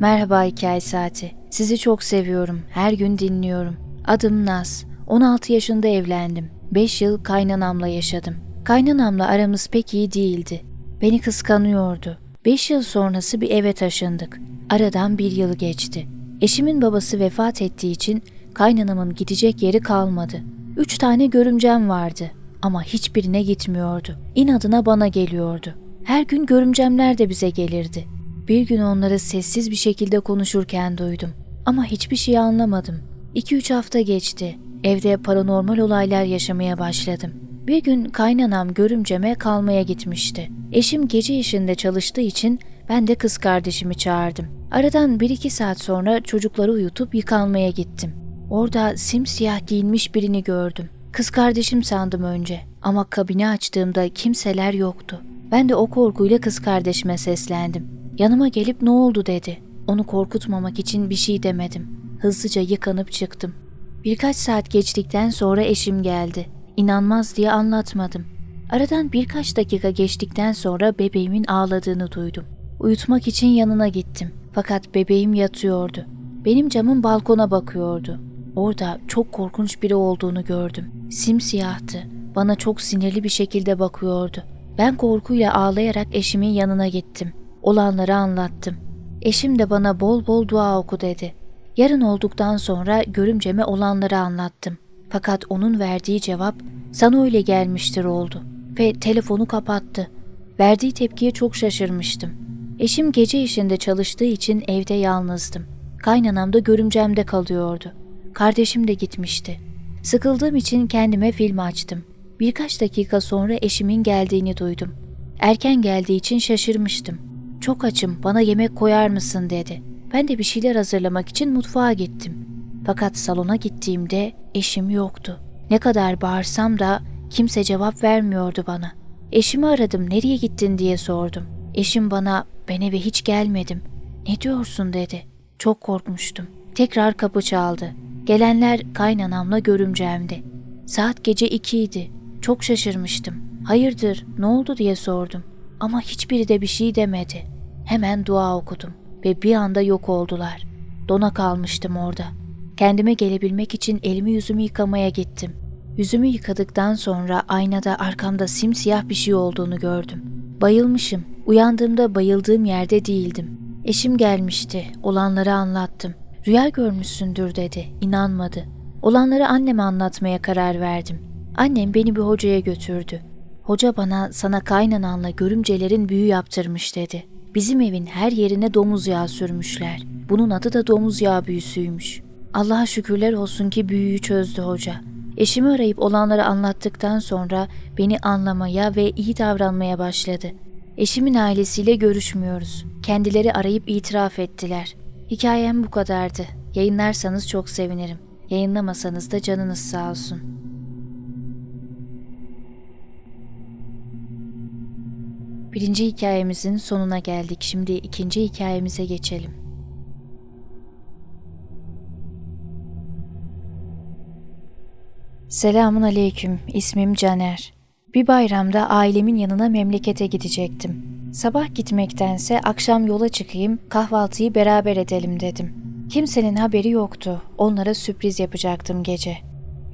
Merhaba Hikaye Saati. Sizi çok seviyorum. Her gün dinliyorum. Adım Naz. 16 yaşında evlendim. 5 yıl kaynanamla yaşadım. Kaynanamla aramız pek iyi değildi. Beni kıskanıyordu. 5 yıl sonrası bir eve taşındık. Aradan bir yıl geçti. Eşimin babası vefat ettiği için kaynanamın gidecek yeri kalmadı. Üç tane görümcem vardı ama hiçbirine gitmiyordu. İnadına bana geliyordu. Her gün görümcemler de bize gelirdi. Bir gün onları sessiz bir şekilde konuşurken duydum. Ama hiçbir şey anlamadım. 2-3 hafta geçti. Evde paranormal olaylar yaşamaya başladım. Bir gün kaynanam görümceme kalmaya gitmişti. Eşim gece işinde çalıştığı için ben de kız kardeşimi çağırdım. Aradan 1-2 saat sonra çocukları uyutup yıkanmaya gittim. Orada simsiyah giyinmiş birini gördüm. Kız kardeşim sandım önce ama kabini açtığımda kimseler yoktu. Ben de o korkuyla kız kardeşime seslendim. Yanıma gelip ne oldu dedi. Onu korkutmamak için bir şey demedim. Hızlıca yıkanıp çıktım. Birkaç saat geçtikten sonra eşim geldi. İnanmaz diye anlatmadım. Aradan birkaç dakika geçtikten sonra bebeğimin ağladığını duydum. Uyutmak için yanına gittim. Fakat bebeğim yatıyordu. Benim camım balkona bakıyordu. Orada çok korkunç biri olduğunu gördüm. Simsiyahtı. Bana çok sinirli bir şekilde bakıyordu. Ben korkuyla ağlayarak eşimin yanına gittim. Olanları anlattım. Eşim de bana bol bol dua oku dedi. Yarın olduktan sonra görümceme olanları anlattım. Fakat onun verdiği cevap sana öyle gelmiştir oldu ve telefonu kapattı. Verdiği tepkiye çok şaşırmıştım. Eşim gece işinde çalıştığı için evde yalnızdım. Kaynanam da görümcemde kalıyordu. Kardeşim de gitmişti. Sıkıldığım için kendime film açtım. Birkaç dakika sonra eşimin geldiğini duydum. Erken geldiği için şaşırmıştım. Çok açım, bana yemek koyar mısın dedi. Ben de bir şeyler hazırlamak için mutfağa gittim. Fakat salona gittiğimde eşim yoktu. Ne kadar bağırsam da kimse cevap vermiyordu bana. Eşimi aradım, nereye gittin diye sordum. Eşim bana, ben eve hiç gelmedim. Ne diyorsun dedi. Çok korkmuştum. Tekrar kapı çaldı. Gelenler kaynanamla görümcemdi. Saat gece ikiydi. Çok şaşırmıştım. Hayırdır, ne oldu diye sordum. Ama hiçbiri de bir şey demedi. Hemen dua okudum ve bir anda yok oldular. Dona kalmıştım orada. Kendime gelebilmek için elimi yüzümü yıkamaya gittim. Yüzümü yıkadıktan sonra aynada arkamda simsiyah bir şey olduğunu gördüm. Bayılmışım. Uyandığımda bayıldığım yerde değildim. Eşim gelmişti. Olanları anlattım. Rüya görmüşsündür dedi. İnanmadı. Olanları anneme anlatmaya karar verdim. Annem beni bir hocaya götürdü. Hoca bana sana kaynananla görümcelerin büyü yaptırmış dedi. Bizim evin her yerine domuz yağı sürmüşler. Bunun adı da domuz yağı büyüsüymüş. Allah'a şükürler olsun ki büyüyü çözdü hoca. Eşimi arayıp olanları anlattıktan sonra beni anlamaya ve iyi davranmaya başladı. Eşimin ailesiyle görüşmüyoruz. Kendileri arayıp itiraf ettiler. Hikayem bu kadardı. Yayınlarsanız çok sevinirim. Yayınlamasanız da canınız sağ olsun. Birinci hikayemizin sonuna geldik. Şimdi ikinci hikayemize geçelim. Selamun aleyküm. İsmim Caner. Bir bayramda ailemin yanına memlekete gidecektim. Sabah gitmektense akşam yola çıkayım, kahvaltıyı beraber edelim dedim. Kimsenin haberi yoktu. Onlara sürpriz yapacaktım gece.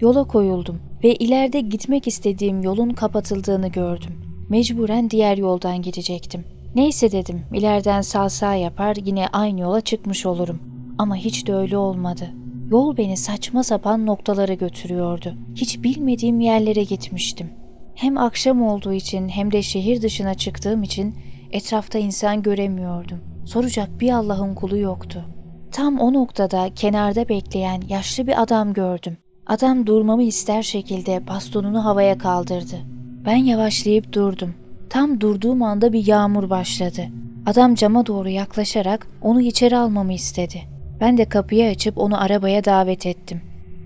Yola koyuldum ve ileride gitmek istediğim yolun kapatıldığını gördüm. Mecburen diğer yoldan gidecektim. Neyse dedim, ileriden sağ sağ yapar yine aynı yola çıkmış olurum. Ama hiç de öyle olmadı. Yol beni saçma sapan noktalara götürüyordu. Hiç bilmediğim yerlere gitmiştim. Hem akşam olduğu için hem de şehir dışına çıktığım için etrafta insan göremiyordum. Soracak bir Allah'ın kulu yoktu. Tam o noktada kenarda bekleyen yaşlı bir adam gördüm. Adam durmamı ister şekilde bastonunu havaya kaldırdı. Ben yavaşlayıp durdum. Tam durduğum anda bir yağmur başladı. Adam cama doğru yaklaşarak onu içeri almamı istedi. Ben de kapıyı açıp onu arabaya davet ettim.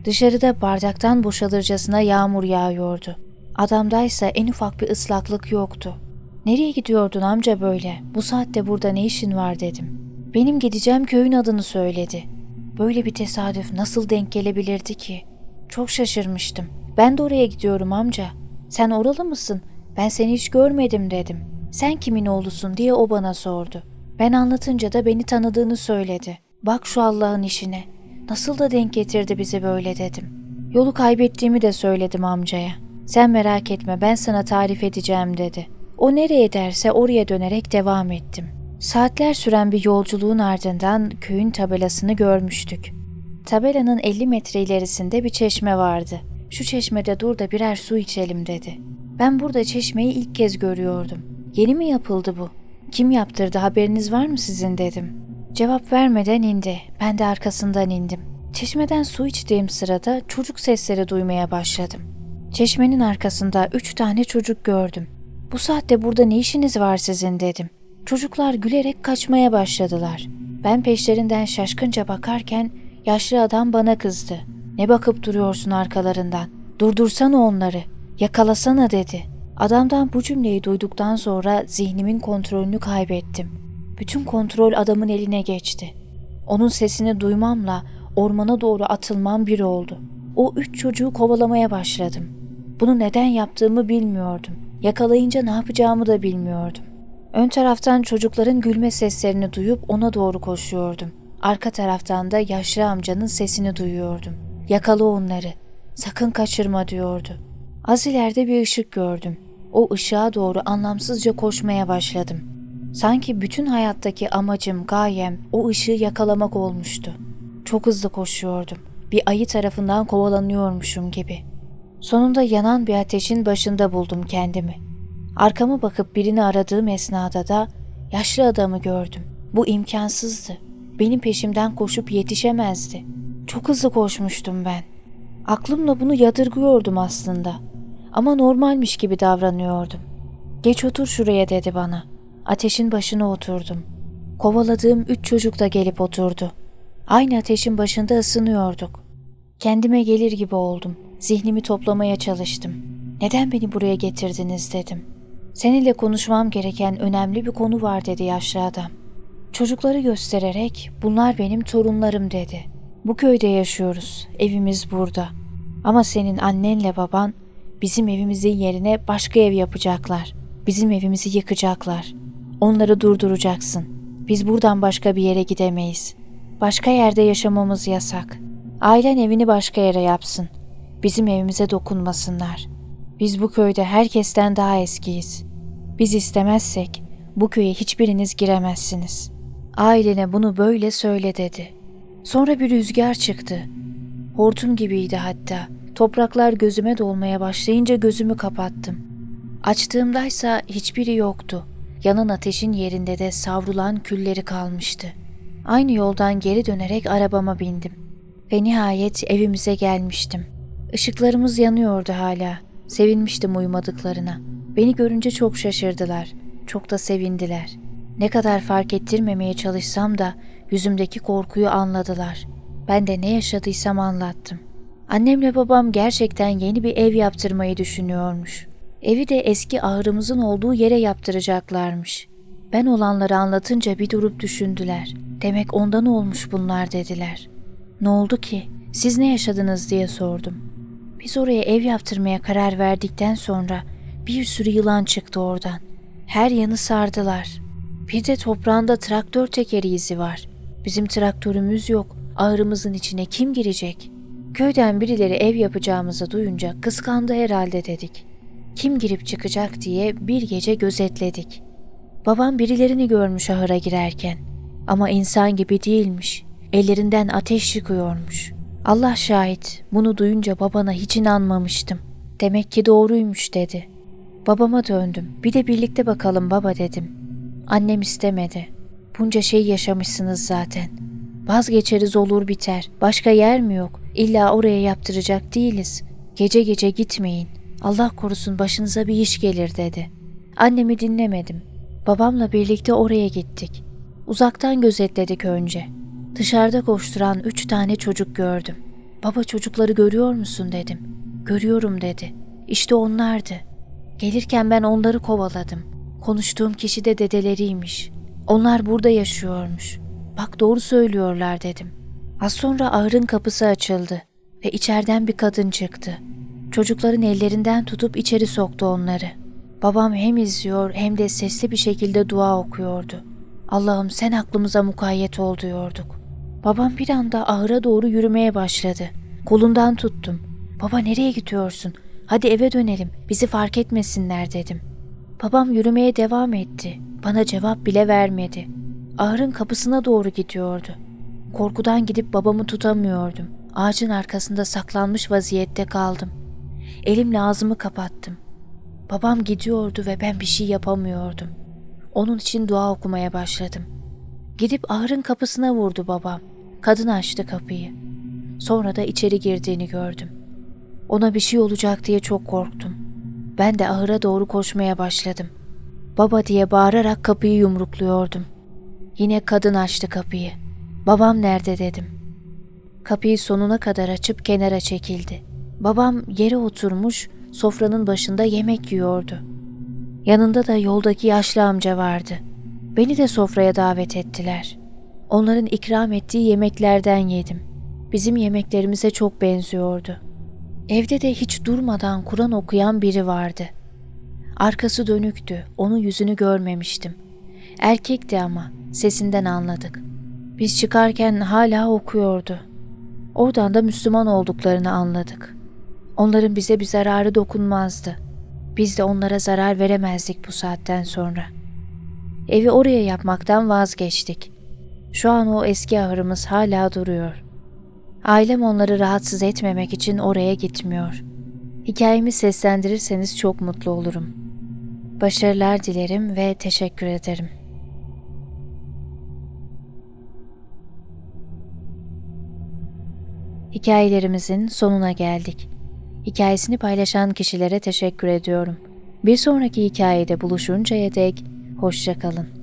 Dışarıda bardaktan boşalırcasına yağmur yağıyordu. Adamdaysa en ufak bir ıslaklık yoktu. Nereye gidiyordun amca böyle? Bu saatte burada ne işin var dedim. Benim gideceğim köyün adını söyledi. Böyle bir tesadüf nasıl denk gelebilirdi ki? Çok şaşırmıştım. Ben de oraya gidiyorum amca. Sen oralı mısın? Ben seni hiç görmedim dedim. Sen kimin oğlusun diye o bana sordu. Ben anlatınca da beni tanıdığını söyledi. Bak şu Allah'ın işine. Nasıl da denk getirdi bizi böyle dedim. Yolu kaybettiğimi de söyledim amcaya. Sen merak etme ben sana tarif edeceğim dedi. O nereye derse oraya dönerek devam ettim. Saatler süren bir yolculuğun ardından köyün tabelasını görmüştük. Tabelanın 50 metre ilerisinde bir çeşme vardı. Şu çeşmede dur da birer su içelim dedi. Ben burada çeşmeyi ilk kez görüyordum. Yeni mi yapıldı bu? Kim yaptırdı haberiniz var mı sizin dedim. Cevap vermeden indi. Ben de arkasından indim. Çeşmeden su içtiğim sırada çocuk sesleri duymaya başladım. Çeşmenin arkasında üç tane çocuk gördüm. Bu saatte burada ne işiniz var sizin dedim. Çocuklar gülerek kaçmaya başladılar. Ben peşlerinden şaşkınca bakarken yaşlı adam bana kızdı. Ne bakıp duruyorsun arkalarından? Durdursana onları. Yakalasana dedi. Adamdan bu cümleyi duyduktan sonra zihnimin kontrolünü kaybettim. Bütün kontrol adamın eline geçti. Onun sesini duymamla ormana doğru atılmam bir oldu. O üç çocuğu kovalamaya başladım. Bunu neden yaptığımı bilmiyordum. Yakalayınca ne yapacağımı da bilmiyordum. Ön taraftan çocukların gülme seslerini duyup ona doğru koşuyordum. Arka taraftan da yaşlı amcanın sesini duyuyordum. Yakala onları. Sakın kaçırma diyordu. Az ileride bir ışık gördüm. O ışığa doğru anlamsızca koşmaya başladım. Sanki bütün hayattaki amacım, gayem o ışığı yakalamak olmuştu. Çok hızlı koşuyordum. Bir ayı tarafından kovalanıyormuşum gibi. Sonunda yanan bir ateşin başında buldum kendimi. Arkama bakıp birini aradığım esnada da yaşlı adamı gördüm. Bu imkansızdı. Benim peşimden koşup yetişemezdi. Çok hızlı koşmuştum ben. Aklımla bunu yadırgıyordum aslında. Ama normalmiş gibi davranıyordum. Geç otur şuraya dedi bana. Ateşin başına oturdum. Kovaladığım üç çocuk da gelip oturdu. Aynı ateşin başında ısınıyorduk. Kendime gelir gibi oldum. Zihnimi toplamaya çalıştım. Neden beni buraya getirdiniz dedim. Seninle konuşmam gereken önemli bir konu var dedi yaşlı adam. Çocukları göstererek bunlar benim torunlarım dedi. Bu köyde yaşıyoruz. Evimiz burada. Ama senin annenle baban bizim evimizin yerine başka ev yapacaklar. Bizim evimizi yıkacaklar. Onları durduracaksın. Biz buradan başka bir yere gidemeyiz. Başka yerde yaşamamız yasak. Ailen evini başka yere yapsın. Bizim evimize dokunmasınlar. Biz bu köyde herkesten daha eskiyiz. Biz istemezsek bu köye hiçbiriniz giremezsiniz. Ailene bunu böyle söyle dedi. Sonra bir rüzgar çıktı. Hortum gibiydi hatta. Topraklar gözüme dolmaya başlayınca gözümü kapattım. Açtığımdaysa hiçbiri yoktu. Yanan ateşin yerinde de savrulan külleri kalmıştı. Aynı yoldan geri dönerek arabama bindim. Ve nihayet evimize gelmiştim. Işıklarımız yanıyordu hala. Sevinmiştim uyumadıklarına. Beni görünce çok şaşırdılar. Çok da sevindiler. Ne kadar fark ettirmemeye çalışsam da yüzümdeki korkuyu anladılar. Ben de ne yaşadıysam anlattım. Annemle babam gerçekten yeni bir ev yaptırmayı düşünüyormuş. Evi de eski ahırımızın olduğu yere yaptıracaklarmış. Ben olanları anlatınca bir durup düşündüler. Demek ondan olmuş bunlar dediler. Ne oldu ki? Siz ne yaşadınız diye sordum. Biz oraya ev yaptırmaya karar verdikten sonra bir sürü yılan çıktı oradan. Her yanı sardılar. Bir de toprağında traktör tekeri izi var. Bizim traktörümüz yok. Ahırımızın içine kim girecek? Köyden birileri ev yapacağımızı duyunca kıskandı herhalde dedik. Kim girip çıkacak diye bir gece gözetledik. Babam birilerini görmüş ahıra girerken. Ama insan gibi değilmiş. Ellerinden ateş çıkıyormuş. Allah şahit bunu duyunca babana hiç inanmamıştım. Demek ki doğruymuş dedi. Babama döndüm. Bir de birlikte bakalım baba dedim. Annem istemedi. Bunca şey yaşamışsınız zaten. Vazgeçeriz olur biter. Başka yer mi yok? İlla oraya yaptıracak değiliz. Gece gece gitmeyin. Allah korusun başınıza bir iş gelir dedi. Annemi dinlemedim. Babamla birlikte oraya gittik. Uzaktan gözetledik önce. Dışarıda koşturan üç tane çocuk gördüm. Baba çocukları görüyor musun dedim. Görüyorum dedi. İşte onlardı. Gelirken ben onları kovaladım. Konuştuğum kişi de dedeleriymiş. Onlar burada yaşıyormuş. Bak doğru söylüyorlar dedim. Az sonra ahırın kapısı açıldı ve içeriden bir kadın çıktı. Çocukların ellerinden tutup içeri soktu onları. Babam hem izliyor hem de sesli bir şekilde dua okuyordu. Allah'ım sen aklımıza mukayyet ol diyorduk. Babam bir anda ahıra doğru yürümeye başladı. Kolundan tuttum. Baba nereye gidiyorsun? Hadi eve dönelim. Bizi fark etmesinler dedim. Babam yürümeye devam etti. Bana cevap bile vermedi. Ahırın kapısına doğru gidiyordu. Korkudan gidip babamı tutamıyordum. Ağacın arkasında saklanmış vaziyette kaldım. Elimle ağzımı kapattım. Babam gidiyordu ve ben bir şey yapamıyordum. Onun için dua okumaya başladım. Gidip ahırın kapısına vurdu babam. Kadın açtı kapıyı. Sonra da içeri girdiğini gördüm. Ona bir şey olacak diye çok korktum. Ben de ahıra doğru koşmaya başladım. Baba diye bağırarak kapıyı yumrukluyordum. Yine kadın açtı kapıyı. Babam nerede dedim. Kapıyı sonuna kadar açıp kenara çekildi. Babam yere oturmuş sofranın başında yemek yiyordu. Yanında da yoldaki yaşlı amca vardı. Beni de sofraya davet ettiler. Onların ikram ettiği yemeklerden yedim. Bizim yemeklerimize çok benziyordu. Evde de hiç durmadan Kur'an okuyan biri vardı. Arkası dönüktü, onun yüzünü görmemiştim. Erkekti ama, sesinden anladık. Biz çıkarken hala okuyordu. Oradan da Müslüman olduklarını anladık. Onların bize bir zararı dokunmazdı. Biz de onlara zarar veremezdik bu saatten sonra. Evi oraya yapmaktan vazgeçtik. Şu an o eski ahırımız hala duruyor. Ailem onları rahatsız etmemek için oraya gitmiyor. Hikayemi seslendirirseniz çok mutlu olurum. Başarılar dilerim ve teşekkür ederim. Hikayelerimizin sonuna geldik. Hikayesini paylaşan kişilere teşekkür ediyorum. Bir sonraki hikayede buluşuncaya dek hoşçakalın.